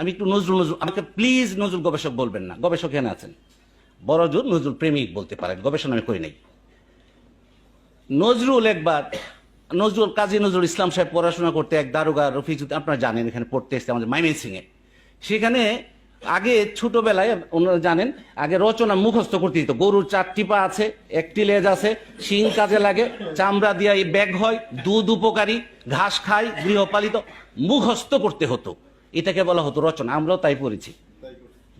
আমি একটু নজরুল নজরুল, আমাকে প্লিজ নজরুল গবেষক বলবেন না। গবেষক এখানে আছেন। বড় জোর নজরুল প্রেমিক বলতে পারেন, গবেষণা আমি করি নাই। নজরুল একবার, নজরুল, কাজী নজরুল ইসলাম সাহেব পড়াশোনা করতে এক দারোগা রফিজুদ্দিন আপনারা জানেন এখানে পড়তে এসছে আমাদের মাইমেন সিং এ। সেখানে আগে ছোটবেলায় ওনারা জানেন, আগে রচনা মুখস্থ করতে দিত। গরুর চারটি পা আছে, একটি লেজ আছে, শিং কাজে লাগে, চামড়া দিয়ে ব্যাগ হয়, দুধ উপকারী, ঘাস খায়, গৃহপালিত, মুখস্থ করতে হতো। এটাকে বলা হতো রচনা, আমরাও তাই পড়েছি।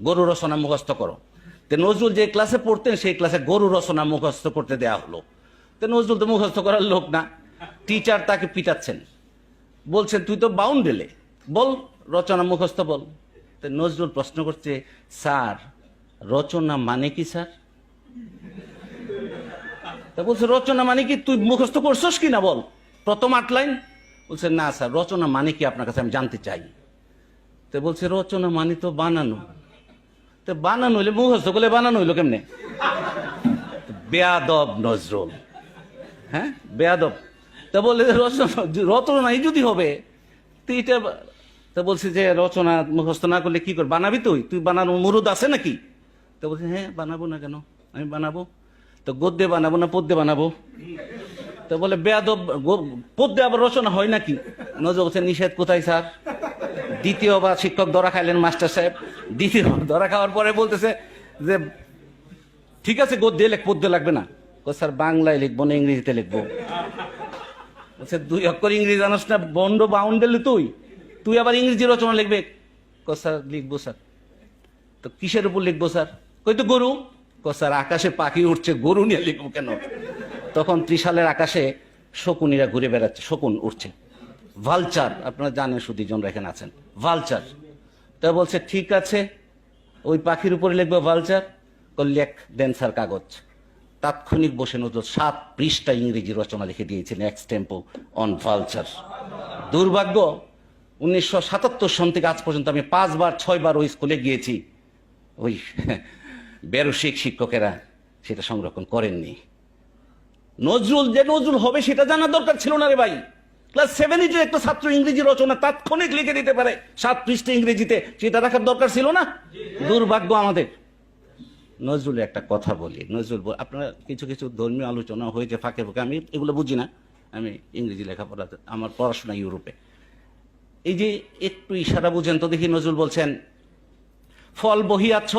গরু রচনা মুখস্থ করো। তো নজরুল যে ক্লাসে পড়তেন, সেই ক্লাসে গরু রচনা মুখস্থ করতে দেয়া হলো। তো নজরুল তো মুখস্থ করার লোক না। টিচার তাকে পিটাচ্ছেন। বলছেন, তুই তো বাউন্ডেলে। বল, রচনা মুখস্থ বল। তো নজরুল প্রশ্ন করছে, স্যার, রচনা মানে কি, স্যার? তা বলছে, রচনা মানে কি? তুই মুখস্থ করছস কি না বল? প্রথম আট লাইন? বলছে, না, স্যার, রচনা মানে কি আপনার কাছে আমি জানতে চাই। বলছে, রচনা মানে তো বানানো। তো বানানো হইলে মুখস্থ করলে বানানো হইল কেমনে? বেয়াদব নজরুল। হ্যাঁ? বেয়াদব। তা বলে রচনা, রচনাই যদি হবে তুই এটা তা বলছে যে রচনা মুখস্থ না করলে কি কর, বানাবি তুই? তুই বানানো মুরুদ আছে নাকি? তো বলছে হ্যাঁ বানাবো না কেন? আমি বানাবো। তো গদ্যে বানাবো না পদ্যে বানাবো? তো বলে, বেয়াদব পদ্যে আবার রচনা হয় নাকি? নজর বলছে নিষেধ, কোথায় স্যার? দ্বিতীয়বার শিক্ষক ধরা খাইলেন মাস্টার সাহেব। দ্বিতীয় ধরা খাওয়ার পরে বলতেছে যে, ঠিক আছে গদ্যে লেখ পদ্য লাগবে না। স্যার, বাংলায় লিখব না, ইংরেজিতে লিখব। দুই অক্ষর ইংরেজি জানাস না, বন্ড বাউন্ডেল তুই। তুই আবার ইংরেজি রচনা লিখবে। স্যার, লিখব, স্যার। তো কিসের উপর লিখব, স্যার? কই তো গরু। স্যার, আকাশে পাখি উঠছে, গরু নিয়ে লিখব কেন? তখন ত্রিশালের আকাশে শকুনিরা ঘুরে বেড়াচ্ছে, শকুন উঠছে ভালচার, আপনারা জানেন সুদীজনরা এখানে আছেন। ভালচার। তা বলছে, ঠিক আছে, ওই পাখির উপরে লিখব ভালচার লেখ, দেন স্যার কাগজ। তাৎক্ষণিক বসে নজর সাত পৃষ্ঠা ইংরেজি রচনা লিখে দিয়েছিলেন এক্স টেম্পো অন ভালচার দুর্ভাগ্য, উনিশশো সাতাত্তর সন থেকে আজ পর্যন্ত আমি পাঁচবার, ছয়বার ওই স্কুলে গিয়েছি। ওই বেরসিক শিক্ষকেরা সেটা সংরক্ষণ করেননি। নজরুল, যে নজরুল হবে সেটা জানার দরকার ছিল না রে ভাই। ক্লাস সেভেন এইটের একটা ছাত্র ইংরেজি রচনা তাৎক্ষণিক লিখে দিতে পারে। সাত পৃষ্ঠা ইংরেজিতে। সেটা রাখার দরকার ছিল না? দুর্ভাগ্য আমাদের। নজরুলের একটা কথা বলি। নজরুল আপনারা কিছু কিছু ধর্মীয় আলোচনা হয়েছে ফাঁকে ফাঁকে। আমি এগুলো বুঝি না। আমি ইংরেজি লেখাপড়া, আমার পড়াশোনা ইউরোপে। এই যে একটু ইশারা বুঝেন তো দেখি নজরুল বলছেন, ফল বহিয়াছ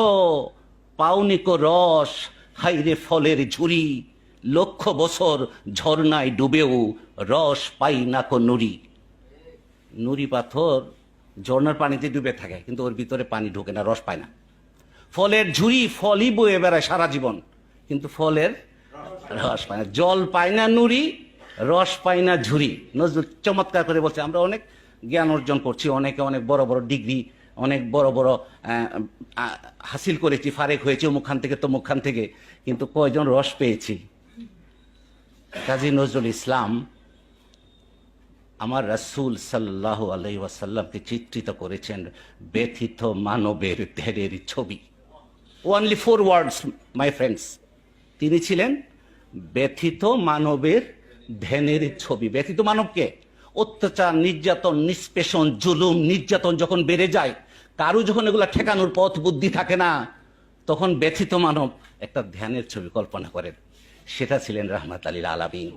পাউনিক রস হাইরে ফলের ঝুরি লক্ষ বছর ঝর্ণায় ডুবেও রস পাই না কো নুরি নুরি পাথর ঝর্ণার পানিতে ডুবে থাকে, কিন্তু ওর ভিতরে পানি ঢোকে না, রস পায় না। ফলের ঝুড়ি ফলই বয়ে বেড়ায় সারা জীবন, কিন্তু ফলের রস পায় না। জল পায় না নুরি রস পায় না ঝুড়ি। নজরুল চমৎকার করে বলছে, আমরা অনেক জ্ঞান অর্জন করছি, অনেকে অনেক বড় বড় ডিগ্রি, অনেক বড় বড় হাসিল করেছি, ফারেক হয়েছি, অমুকখান থেকে তো তমুকখান থেকে, কিন্তু কয়জন রস পেয়েছি? কাজী নজরুল ইসলাম আমার রাসূল সাল্লাহ আলাই ওয়াসাল্লামকে চিত্রিত করেছেন ব্যথিত মানবের ধৈর্যের ছবি। Only four words my friends তিনি ছিলেন ব্যথিত মানবের ধ্যানের ছবি। ব্যথিত মানবকে অত্যাচার, নির্যাতন, নিষ্পেষণ, জুলুম, নির্যাতন যখন বেড়ে যায়, কারও যখন এগুলা ঠেকানোর পথ বুদ্ধি থাকে না, তখন ব্যথিত মানব একটা ধ্যানের ছবি কল্পনা করেন। সেটা ছিলেন রহমাত আলীর আলামিন।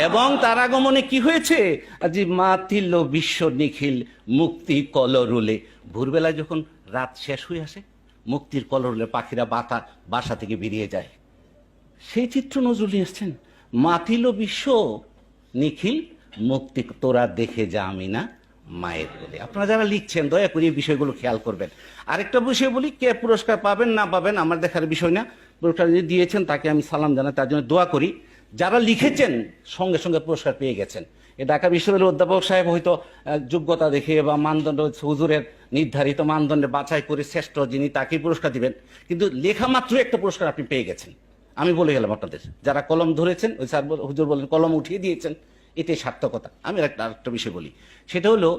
এবং তার আগমনে কি হয়েছে? আজি মাতিল বিশ্ব নিখিল মুক্তি কলরুলে। ভোরবেলায় যখন রাত শেষ হয়ে আসে, মুক্তির কলরুলে পাখিরা বাতা, বাসা থেকে বেরিয়ে যায়। সেই চিত্র নজরুল এসছেন। মাতিল বিশ্ব নিখিল মুক্তি তোরা দেখে যা আমি না মায়ের বলে। আপনারা যারা লিখছেন, দয়া করে বিষয়গুলো খেয়াল করবেন। আরেকটা বিষয় বলি, কে পুরস্কার পাবেন না পাবেন, আমার দেখার বিষয় না। পুরস্কার যিনি দিয়েছেন, তাকে আমি সালাম জানাই, তার জন্য দোয়া করি। যারা লিখেছেন, সঙ্গে সঙ্গে পুরস্কার পেয়ে গেছেন। এ ঢাকা বিশ্ববিদ্যালয়ের অধ্যাপক সাহেব হয়তো যোগ্যতা দেখে বা মানদণ্ড হুজুরের নির্ধারিত মানদণ্ডে বাছাই করে শ্রেষ্ঠ যিনি তাকেই পুরস্কার দিবেন। কিন্তু লেখা মাত্র একটা পুরস্কার আপনি পেয়ে গেছেন। আমি বলে গেলাম আপনাদের, যারা কলম ধরেছেন, ওই স্যার হুজুর বলেন, কলম উঠিয়ে দিয়েছেন, এটাই সার্থকতা। আমি একটা আরেকটা বিষয় বলি। সেটা হলো,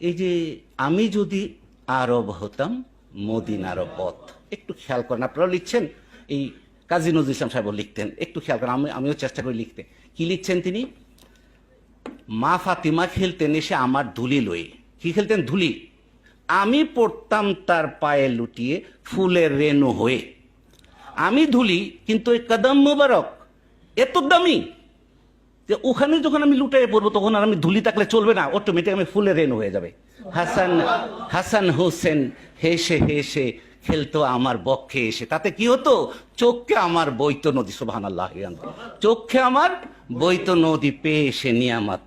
এই যে আমি যদি আরব হতাম মদিনার পথ। একটু খেয়াল করেন আপনারা লিখছেন এই কাজী নজরুল ইসলাম সাহেব লিখতেন। একটু খেয়াল করেন, আমি আমিও চেষ্টা করি লিখতে। কি লিখছেন তিনি? মা ফাতিমা খেলতেন এসে আমার ধুলি লয়ে। কি খেলতেন? ধুলি। আমি পড়তাম তার পায়ে লুটিয়ে ফুলের রেণু হয়ে। আমি ধুলি, কিন্তু ওই কদম মুবারক এত দামি যে ওখানে যখন আমি লুটাই পড়ব, তখন আর আমি ধুলি থাকলে চলবে না। অটোমেটিক আমি ফুলের রেণু হয়ে যাবে। হাসান হাসান হোসেন হেসে হেসে খেলতো আমার বক্ষে এসে। তাতে কি হতো? চোখকে আমার বৈত নদী সুবাহান আল্লাহ। চোখে আমার বইতো নদী পেয়ে এসে নিয়ামত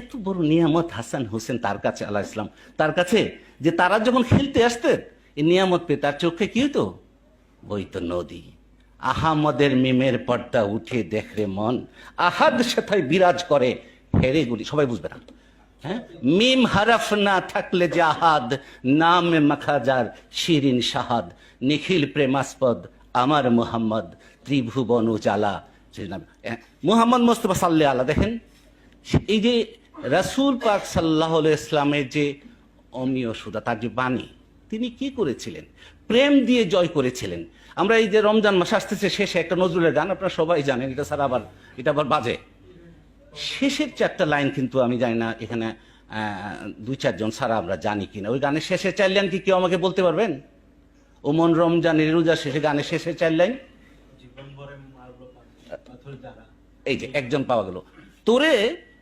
এত বড় নিয়ামত হাসান হোসেন তার কাছে আল্লাহ ইসলাম তার কাছে, যে তারা যখন খেলতে আসতেন এই নিয়ামত পেয়ে তার চোখে কি হতো বইতো নদী। আহামদের মিমের পর্দা উঠে দেখরে মন। আহাদ সেথায় বিরাজ করে হেরে গুলি। সবাই বুঝবে না। মিম হারাফ না থাকলে যে আহাদ নামে মাখাজার শিরিন শাহাদ। নিখিল প্রেমাস্পদ আমার মোহাম্মদ ত্রিভুবন উজালা। হ্যাঁ, মুহাম্মদ মোস্তফা সাল্লে আল্লাহ দেখেন? এই যে রাসূল পাক সাল্লাহ ইসলামের যে অমীয় সুদা তার যে বাণী তিনি কি করেছিলেন? প্রেম দিয়ে জয় করেছিলেন। আমরা এই যে রমজান মাস আসতেছে শেষে একটা নজরুলের গান আপনারা সবাই জানেন এটা ছাড়া আবার এটা আবার বাজে। শেষের চারটা লাইন কিন্তু আমি জানি না এখানে দুই চারজন ছাড়া আমরা জানি কিনা। ওই গানের শেষের চার লাইন কি কেউ আমাকে বলতে পারবেন? ওমন রমজানের রোজা শেষে গানের শেষের চার লাইন? এই যে একজন পাওয়া গেল। তোরে,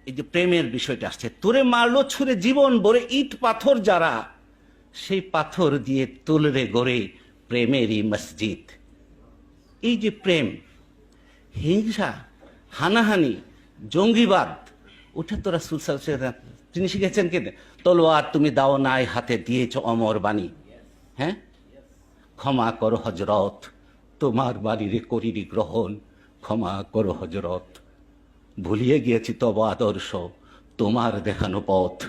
এই যে প্রেমের বিষয়টা আসছে, তোরে মারলো ছুঁড়ে জীবন ভরে ইট পাথর যারা, সেই পাথর দিয়ে তুলরে গড়ে প্রেমেরই মসজিদ। এই যে প্রেম, হিংসা, হানাহানি জঙ্গিবাদ। ওটা তোরা সুলসাল তিনি শিখেছেন কে? তলোয়ার তুমি দাও নাই, হাতে দিয়েছ অমর বাণী। হ্যাঁ? ক্ষমা করো হজরত তোমার বাড়িরে করিনি গ্রহণ। ক্ষমা করো হজরত ভুলিয়ে গিয়েছি তব আদর্শ, তোমার দেখানো পথ।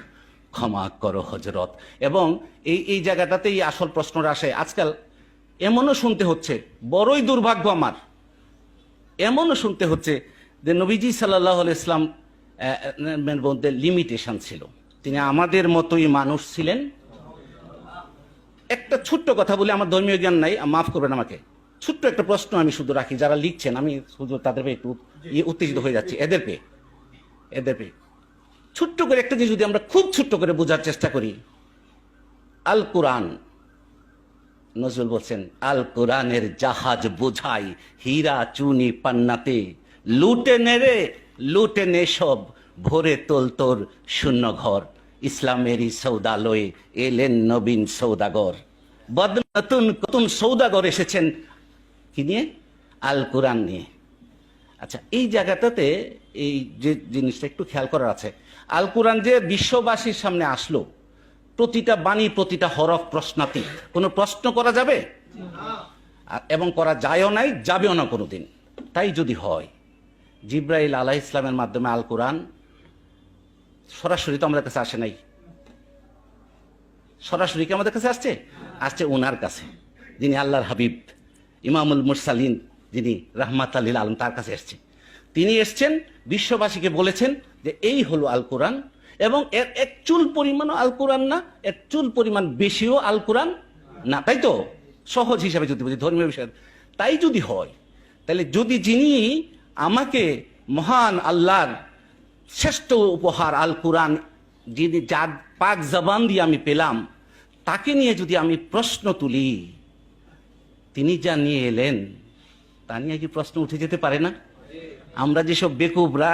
ক্ষমা করো হজরত এবং এই এই জায়গাটাতেই আসল প্রশ্নটা আসে। আজকাল এমনও শুনতে হচ্ছে, বড়ই দুর্ভাগ্য আমার। এমনও শুনতে হচ্ছে যে নবীজি সাল্লাহ ইসলাম মধ্যে লিমিটেশন ছিল। তিনি আমাদের মতোই মানুষ ছিলেন। একটা ছোট্ট কথা বলে আমার ধর্মীয় জ্ঞান নাই মাফ করবেন আমাকে। ছোট্ট একটা প্রশ্ন আমি শুধু রাখি যারা লিখছেন আমি শুধু তাদের একটু উত্তেজিত হয়ে যাচ্ছি। এদের পেয়ে এদের পেয়ে ছোট্ট করে একটা জিনিস যদি আমরা খুব ছোট্ট করে বোঝার চেষ্টা করি আল কোরআন নজরুল বলছেন আল কোরআনের জাহাজ বোঝাই হীরা চুনি পান্নাতে লুটে নেরে লুটে নে সব। ভোরে তোল তোর শূন্য ঘর। ইসলামেরই সৌদালয়ে, এলেন নবীন সৌদাগর। নতুন নতুন সৌদাগর এসেছেন। কি নিয়ে? আল কোরআন নিয়ে। আচ্ছা এই জায়গাটাতে এই যে জিনিসটা একটু খেয়াল করার আছে। আল কোরআন যে বিশ্ববাসীর সামনে আসলো, প্রতিটা বাণী, প্রতিটা হরফ প্রশ্নাতীত। কোনো প্রশ্ন করা যাবে? এবং করা যায়ও নাই, যাবেও না কোনোদিন। তাই যদি হয় জিব্রাইল আলাহ ইসলামের মাধ্যমে আল কোরআন, সরাসরি তো আমাদের কাছে আসে নাই। সরাসরি কি আমাদের কাছে আসছে? আসছে ওনার কাছে, যিনি আল্লাহর হাবিব, ইমামুল মুরসালিন, যিনি রাহমাত আলীল আলম তার কাছে এসছে। তিনি এসছেন, বিশ্ববাসীকে বলেছেন যে এই হলো আল কোরআন এবং এর এক চুল পরিমাণও আল কোরআন না এক চুল পরিমাণ বেশিও আল কোরআন না, তাই তো? সহজ হিসাবে যদি বলি, ধর্মীয় বিষয়। তাই যদি হয়, তাহলে যদি যিনি আমাকে মহান আল্লাহর শ্রেষ্ঠ উপহার আল কোরআন যিনি যার পাক জবান দিয়ে আমি পেলাম, তাকে নিয়ে যদি আমি প্রশ্ন তুলি, তিনি যা নিয়ে এলেন, তা নিয়ে কি প্রশ্ন উঠে যেতে পারে না? আমরা যেসব বেকুবরা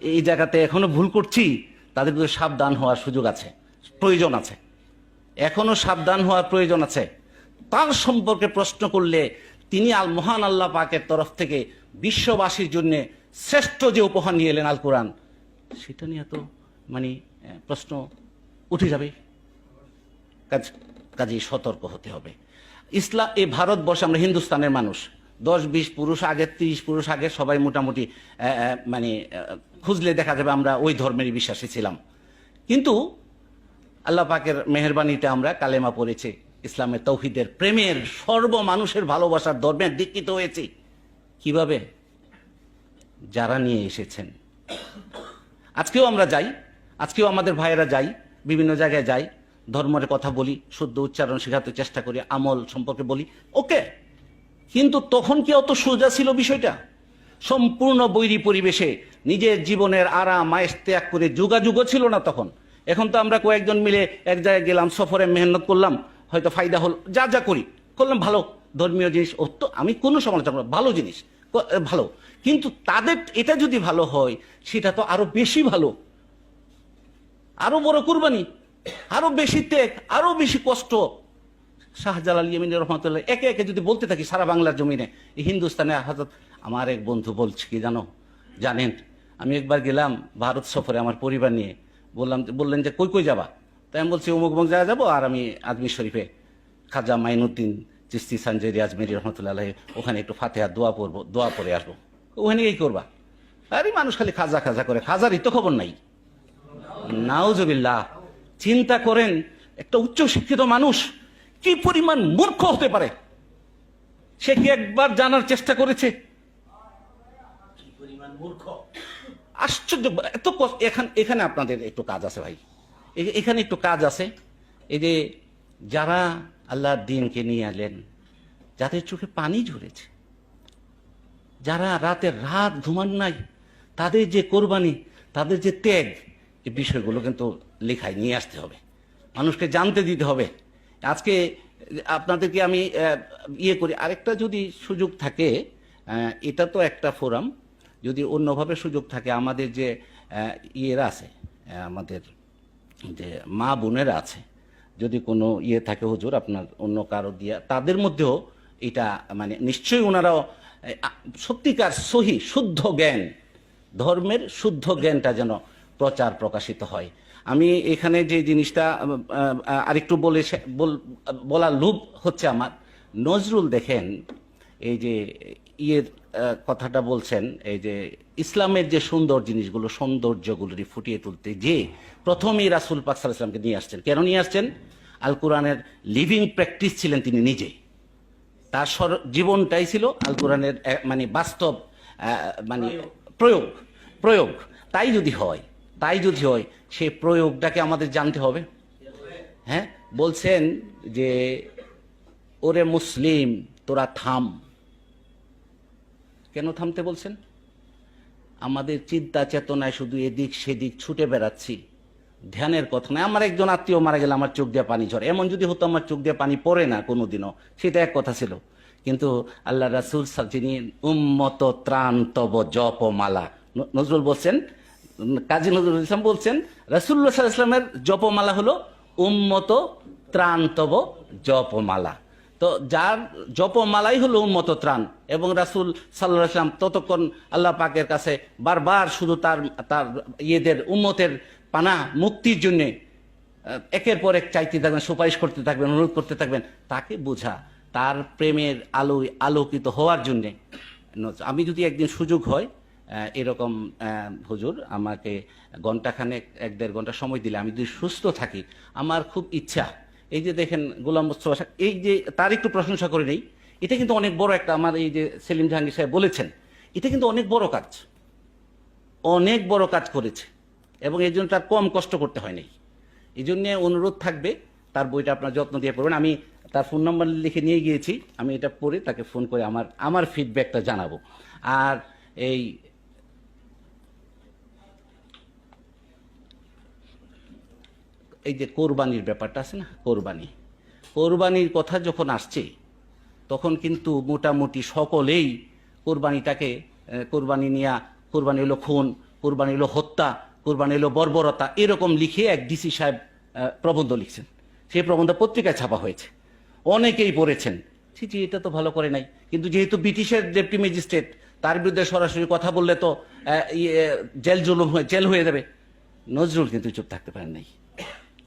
এই জায়গাতে এখনও ভুল করছি, তাদের বিরুদ্ধে সাবধান হওয়ার সুযোগ আছে, প্রয়োজন আছে। এখনও সাবধান হওয়ার প্রয়োজন আছে। তার সম্পর্কে প্রশ্ন করলে তিনি আল মহান আল্লাহ পাকের তরফ থেকে বিশ্ববাসীর জন্য শ্রেষ্ঠ যে উপহার নিয়ে এলেন আল কোরআন সেটা নিয়ে তো মানে প্রশ্ন উঠে যাবে। কাজ, কাজেই সতর্ক হতে হবে। ইসলাম এই ভারতবর্ষে আমরা হিন্দুস্তানের মানুষ। দশ, বিশ পুরুষ আগে, তিরিশ পুরুষ আগে সবাই মোটামুটি মানে খুঁজলে দেখা যাবে আমরা ওই ধর্মেরই বিশ্বাসী ছিলাম। কিন্তু আল্লাহ পাকের মেহরবানিতে আমরা কালেমা পড়েছি, ইসলামের তৌহিদের প্রেমের সর্ব মানুষের ভালোবাসার ধর্মের দীক্ষিত হয়েছি। কীভাবে যারা নিয়ে এসেছেন? আজকেও আমরা যাই, আজকেও আমাদের ভাইয়েরা যাই, বিভিন্ন জায়গায় যাই, ধর্মের কথা বলি, শুদ্ধ উচ্চারণ শেখাতে চেষ্টা করি, আমল সম্পর্কে বলি, ওকে? কিন্তু তখন কি অত সোজা ছিল বিষয়টা? সম্পূর্ণ বৈরী পরিবেশে নিজের জীবনের আরাম মায়েস ত্যাগ করে যোগাযোগও ছিল না তখন। এখন তো আমরা কয়েকজন মিলে এক জায়গায় গেলাম, সফরে মেহনত করলাম, হয়তো ফায়দা হল, যা যা করি, করলাম, ভালো, ধর্মীয় জিনিস তো আমি কোনো সমালোচনা ভালো জিনিস। ভালো। কিন্তু তাদের, এটা যদি ভালো হয়, সেটা তো আরও বেশি ভালো। আরও বড় কুরবানি, আরও বেশি ত্যাগ, আরও বেশি কষ্ট। শাহজালাল ইয়ামিন রহমতুল্লাহ, একে একে যদি বলতে থাকি সারা বাংলার জমিনে হিন্দুস্তানে হাজত আমার এক বন্ধু বলছে কি জানো? জানেন? আমি একবার গেলাম ভারত সফরে আমার পরিবার নিয়ে। বললাম বললেন যে, কই কই যাবা? তাই আমি বলছি, অমুক অমুক জায়গায় যাব আর আমি আজমির শরীফে খাজা মাইনুদ্দিন চিস্তি সঞ্জয় আজমেরি রহমতুল্লাহ আলাহি, ওখানে একটু ফাতেহা দোয়া পড়ব দোয়া পরে আসব। ওখানে এই করবা? আরে মানুষ খালি খাজা খাজা করে খাজারই তো খবর নাই। নাউজুবিল্লাহ চিন্তা করেন একটা উচ্চ শিক্ষিত মানুষ কি পরিমাণ মূর্খ হতে পারে? সে কি একবার জানার চেষ্টা করেছে? মূর্খ? আশ্চর্য এত এখানে এখানে আপনাদের একটু কাজ আছে ভাই। এখানে একটু কাজ আছে। এই যে যারা আল্লাহর দিনকে নিয়ে এলেন। যাদের চোখে পানি ঝরেছে, যারা রাতে রাত ঘুমান নাই, তাদের যে কোরবানি, তাদের যে ত্যাগ এই বিষয়গুলো কিন্তু লেখায় নিয়ে আসতে হবে। মানুষকে জানতে দিতে হবে। আজকে আপনাদেরকে আমি ইয়ে করি। আরেকটা যদি সুযোগ থাকে এটা তো একটা ফোরাম। যদি অন্যভাবে সুযোগ থাকে, আমাদের যে ইয়েরা আছে আমাদের যে মা বোনেরা আছে যদি কোনো ইয়ে থাকে হুজুর, আপনার অন্য কারও দিয়া, তাদের মধ্যেও এটা মানে নিশ্চয়ই ওনারাও সত্যিকার সহি, শুদ্ধ জ্ঞান, ধর্মের শুদ্ধ জ্ঞানটা যেন প্রচার প্রকাশিত হয়। আমি এখানে যে জিনিসটা আরেকটু বল- বলার লোভ হচ্ছে আমার। নজরুল দেখেন, এই যে ইয়ের কথাটা বলছেন এই যে ইসলামের যে সুন্দর জিনিসগুলো সৌন্দর্যগুলোরই ফুটিয়ে তুলতে যে প্রথমেই রাসুল পাক সাল্লামকে নিয়ে আসছেন। কেন নিয়ে আসছেন? আল কোরআনের লিভিং প্র্যাকটিস ছিলেন তিনি নিজে। তার সর- জীবনটাই ছিল আল কোরআনের মানে বাস্তব মানে প্রয়োগ। প্রয়োগ তাই যদি হয় তাই যদি হয় সেই প্রয়োগটাকে আমাদের জানতে হবে। হ্যাঁ? বলছেন যে ওরে মুসলিম তোরা থাম। কেন থামতে বলছেন? আমাদের চিন্তা চেতনায় শুধু এদিক সেদিক ছুটে বেড়াচ্ছি। ধ্যানের কথা নয়, আমার একজন আত্মীয় মারা গেলে আমার চোখ দিয়ে পানি ঝরে। এমন যদি হতো আমার চোখ দিয়ে পানি পড়ে না কোনোদিনও, সেটা এক কথা ছিল। কিন্তু আল্লাহ রাসুল যিনি উম্মত ত্রাণ তব জপ মালা নজরুল বলছেন, কাজী নজরুল ইসলাম বলছেন রাসুল্লাহ সাল্লাহ ইসলামের জপমালা হলো উম্মত ত্রাণ তব জপমালা তো যার জপমালাই হলো উন্মত ত্রাণ। এবং রাসুল সাল্লাহ আসলাম ততক্ষণ আল্লাহ পাকের কাছে বারবার শুধু তার তার ইয়েদের উন্মতের পানা মুক্তির জন্যে একের পর এক চাইতে থাকবেন, সুপারিশ করতে থাকবেন, অনুরোধ করতে থাকবেন, তাকে বোঝা, তার প্রেমের আলো, আলোকিত হওয়ার জন্যে। আমি যদি একদিন সুযোগ হয় এরকম হুজুর, আমাকে ঘন্টাখানেক এক দেড় ঘণ্টা সময় দিলে, আমি যদি সুস্থ থাকি, আমার খুব ইচ্ছা এই যে দেখেন গোলাম মোস্তফা এই যে তার একটু প্রশংসা করে নেই, এটা কিন্তু অনেক বড় একটা আমার এই যে সেলিম জাহাঙ্গীর সাহেব বলেছেন, এটা কিন্তু অনেক বড় কাজ, অনেক বড় কাজ করেছে, এবং এই জন্য তার কম কষ্ট করতে হয়নি এই জন্য অনুরোধ থাকবে, তার বইটা আপনার যত্ন দিয়ে পড়বেন। আমি তার ফোন নাম্বার লিখে নিয়ে গিয়েছি, আমি এটা পড়ে তাকে ফোন করে আমার আমার ফিডব্যাকটা জানাব। আর এই এই যে কোরবানির ব্যাপারটা আছে না কোরবানি। কোরবানির কথা যখন আসছে তখন কিন্তু মোটামুটি সকলেই কোরবানিটাকে কোরবানি নিয়া কোরবানি হলো খুন কোরবানি হলো হত্যা কোরবানি হলো বর্বরতা এরকম লিখে এক ডিসি সাহেব প্রবন্ধ লিখছেন। সেই প্রবন্ধ পত্রিকায় ছাপা হয়েছে। অনেকেই পড়েছেন। ছি এটা তো ভালো করে নাই। কিন্তু যেহেতু ব্রিটিশের ডেপুটি ম্যাজিস্ট্রেট তার বিরুদ্ধে সরাসরি কথা বললে তো ইয়ে, জেল জুলুম হয়ে জেল হয়ে যাবে। নজরুল কিন্তু চুপ থাকতে পারেন নাই।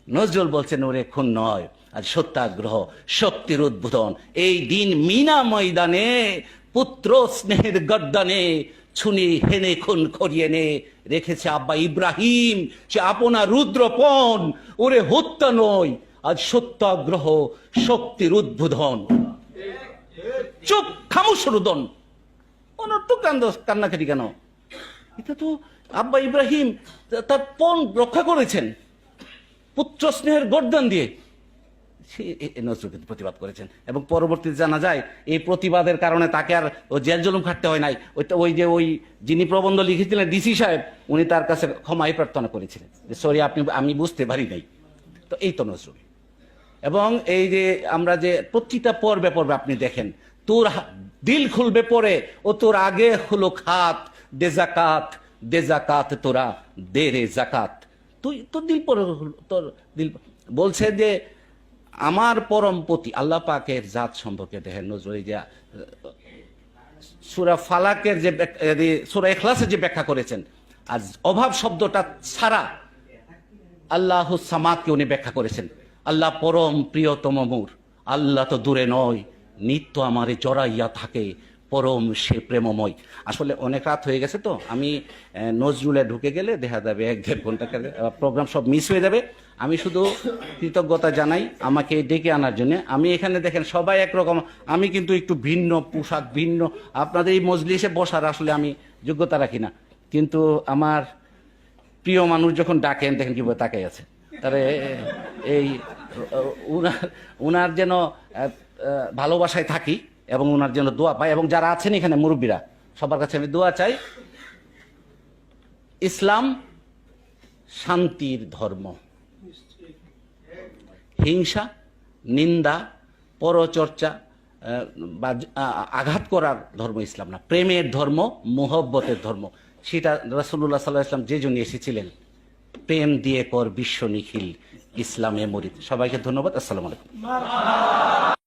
নজরুল বলছেন, ওরে, খুন নয় আর সত্যাগ্রহ, শক্তির উদ্বোধন। এই দিন মিনা ময়দানে, পুত্র স্নেহের গদ্দানে ছুনি হেনে খুন করিয়ে নে রেখেছে আব্বা ইব্রাহিম। সে আপনা রুদ্রপণ, ওরে, হত্যা নয়, আজ সত্যাগ্রহ, শক্তির উদ্বোধন। চুপ খামুশ রুদন। অনর্থক কান্দ, কান্নাকাটি কেন? এটা তো আব্বা ইব্রাহিম, তা- তার পণ রক্ষা করেছেন। পুত্র স্নেহের গর্দান দিয়ে। প্রতিবাদ করেছেন। এবং পরবর্তীতে জানা যায়, এই প্রতিবাদের কারণে তাকে আর জেল জুলুম খাটতে হয় নাই। ওই ওই যে ওই যিনি প্রবন্ধ লিখেছিলেন, ডিসি সাহেব, উনি তার কাছে ক্ষমাই প্রার্থনা করেছিলেন যে, সরি, আপনি, আমি বুঝতে পারি নাই। তো এই তো নজরুল। এবং এই যে আমরা যে প্রতিটা পর্বে পর্বে আপনি দেখেন, তোর দিল খুলবে পরে, ও তোর আগে হলো খাত। দে জাকাত দে জাকাত তোরা, দে রে জাকাত। তুই, তোর দিল পরে তোর দিল বলছে যে, আমার পরম পতি, আল্লাহ পাকের জাত সম্পর্কে দেখেন নজরুল যে সুরা ফালাকের যে সুরা এখলাসের যে ব্যাখ্যা করেছেন, আর অভাব শব্দটা ছাড়া আল্লাহ সামাদকে উনি ব্যাখ্যা করেছেন। আল্লাহ পরম প্রিয়তম মোর, আল্লাহ তো দূরে নয়, নিত্য আমারে জড়াইয়া থাকে পরম, সে প্রেমময়। আসলে অনেক রাত হয়ে গেছে তো, আমি নজরুলে ঢুকে গেলে দেখা যাবে এক দেড় ঘণ্টা প্রোগ্রাম সব মিস হয়ে যাবে। আমি শুধু কৃতজ্ঞতা জানাই আমাকে ডেকে আনার জন্য। আমি এখানে দেখেন সবাই একরকম, আমি কিন্তু একটু ভিন্ন, পোশাক ভিন্ন। আপনাদের এই মজলিসে বসার আসলে আমি যোগ্যতা রাখি না। কিন্তু আমার প্রিয় মানুষ যখন ডাকেন, দেখেন কীভাবে তাকাই আছে। তাহলে এই উনার উনার যেন ভালোবাসায় থাকি এবং ওনার যেন দোয়া পাই। এবং যারা আছেন এখানে মুরব্বীরা, সবার কাছে আমি দোয়া চাই। ইসলাম শান্তির ধর্ম। হিংসা, নিন্দা, পরচর্চা বা আঘাত করার ধর্ম ইসলাম না। প্রেমের ধর্ম, মোহব্বতের ধর্ম। সেটা রাসুল্লাহ সাল্লাহ ইসলাম যে জন্য এসেছিলেন। প্রেম দিয়ে কর বিশ্ব নিখিল, ইসলামে মরিত। সবাইকে ধন্যবাদ। আসসালামু আলাইকুম।